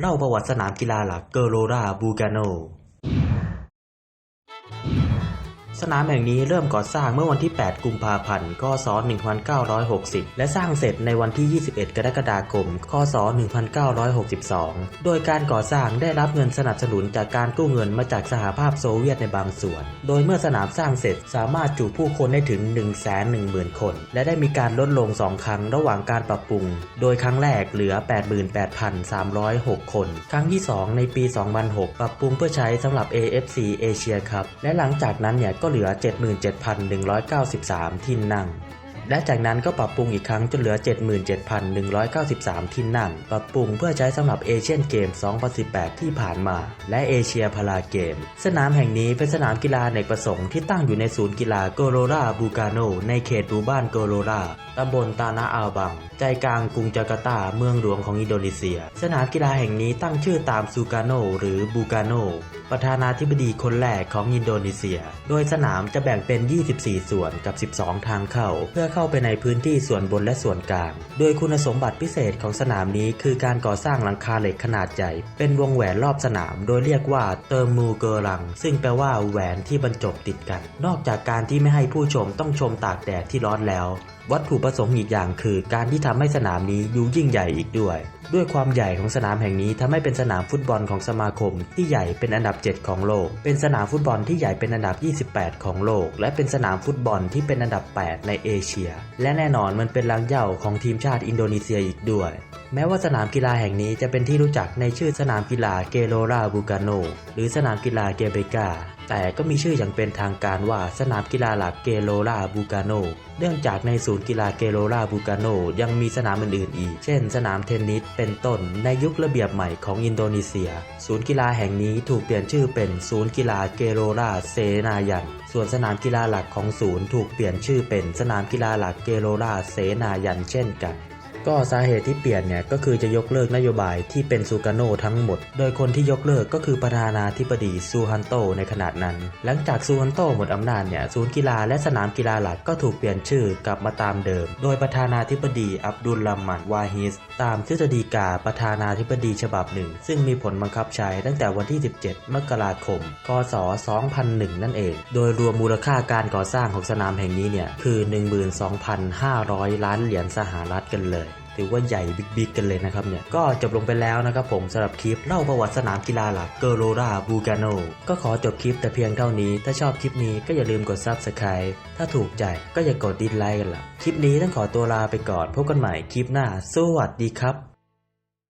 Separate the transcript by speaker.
Speaker 1: เล่าประวัติสนามกีฬาหลักเกโรราบูกาโน สนามแห่งนี้เริ่มก่อสร้างเมื่อวันที่ 8 กุมภาพันธ์ คศ 1960 และสร้างเสร็จในวันที่ 21 กรกฎาคม คศ 1962 โดยการก่อสร้างได้รับเงินสนับสนุนจากการกู้เงินมาจากสหภาพโซเวียตในบางส่วน โดยเมื่อสนามสร้างเสร็จสามารถจุผู้คนได้ถึง 110,000 คน และได้มีการลดลง 2 ครั้งระหว่างการปรับปรุง โดยครั้งแรกเหลือ 88,306 คน ครั้งที่ 2 ในปี 2006 ปรับปรุงเพื่อใช้สำหรับ AFC Asia Cup และหลังจากนั้นเนี่ยก็เหลือ 77,193 ที่นั่ง และจากนั้นก็ปรับปรุงอีกครั้งจนเหลือ 77,193 ที่นั่ง ปรับปรุงเพื่อใช้สำหรับเอเชียนเกม 2018 ที่ผ่านมา และเอเชียพาราเกม สนามแห่งนี้เป็นสนามกีฬาเนกประสงค์ที่ตั้งอยู่ในศูนย์กีฬาโกโรราบูกาโน ในเขตหมู่บ้านโกโรราตำบลตานาอาบัง ใจกลางกรุงจาการ์ตา เมืองหลวงของอินโดนีเซีย สนามกีฬาแห่งนี้ตั้งชื่อตามซูกาโนหรือบูกาโน ประธานาธิบดีคนแรกของอินโดนีเซีย โดยสนามจะแบ่งเป็น 24 ส่วนกับ 12 ทางเข้า เพื่อเข้าาไปในพื้นที่ส่วนบนและส่วนกลาง โดยคุณสมบัติพิเศษของสนามนี้คือการก่อสร้างหลังคาเหล็กขนาดใหญ่ เป็นวงแหวนรอบสนาม โดยเรียกว่าเติมมูเกอรัง ซึ่งแปลว่าแหวนที่บรรจบติดกัน นอกจากการที่ไม่ให้ผู้ชมต้องชมตากแดดที่ร้อนแล้ว วัตถุประสงค์อีกอย่างคือ การที่ทำให้สนามนี้ดูยิ่งใหญ่อีกด้วย ด้วยความใหญ่ของสนามแห่งนี้ทำให้เป็นสนามฟุตบอลของสมาคม ที่ใหญ่เป็นอันดับ 7 ของโลก เป็นสนามฟุตบอลที่ใหญ่เป็นอันดับ 28 ของโลก และเป็นสนามฟุตบอลที่เป็นอันดับ 8 ในเอเชียและแน่นอนมันเป็นลังเหย่าของทีมชาติอินโดนีเซียอีกด้วย แม้ว่าสนามกีฬาแห่งนี้จะเป็นที่รู้จักในชื่อสนามกีฬาเกโรราบูกาโน หรือสนามกีฬาเกเบกาแต่ก็มีชื่ออย่างเป็นทางการว่าสนามกีฬาหลักเกโรราบูกาโน เนื่องจากในศูนย์กีฬาเกโรราบูกาโนยังมีสนามอื่นๆอีก เช่นสนามเทนนิสเป็นต้นในยุคระเบียบใหม่ของอินโดนีเซีย ศูนย์กีฬาแห่งนี้ถูกเปลี่ยนชื่อเป็นศูนย์กีฬาเกโรราเซนายัน ส่วนสนามกีฬาหลักของศูนย์ถูกเปลี่ยนชื่อเป็นสนามกีฬาหลักเกโรราเซนายันเช่นกัน ก็สาเหตุที่เปลี่ยนเนี่ยก็คือจะยกเลิกนโยบายที่เป็นซูกาโนทั้งหมด โดยคนที่ยกเลิกก็คือประธานาธิบดีซูฮันโตในขณะนั้น หลังจากซูฮันโตหมดอำนาจเนี่ยศูนย์กีฬาและสนามกีฬาหลักก็ถูกเปลี่ยนชื่อกลับมาตามเดิม โดยประธานาธิบดีอับดุลลามันวาฮิสตามทฤษฎีกาประธานาธิบดีฉบับหนึ่ง ซึ่งมีผลบังคับใช้ตั้งแต่วันที่ 17 มกราคมคศ2001 นั่นเอง โดยรวมมูลค่าการก่อสร้างของสนามแห่งนี้เนี่ยคือ 12,500 ล้านเหรียญสหรัฐกันเลย ถือว่าใหญ่บิ๊กๆกันเลยนะครับเนี่ย ก็จบลงไปแล้วนะครับผมสำหรับคลิปเล่าประวัติสนามกีฬาหลักเกโรราบูกาโนก็ขอจบคลิปแต่เพียงเท่านี้ ถ้าชอบคลิปนี้ก็อย่าลืมกด Subscribe ถ้าถูกใจก็อย่ากดดิสไลค์กันละคลิปนี้ต้องขอตัวลาไปก่อนพบกันใหม่คลิปหน้า สวัสดีครับ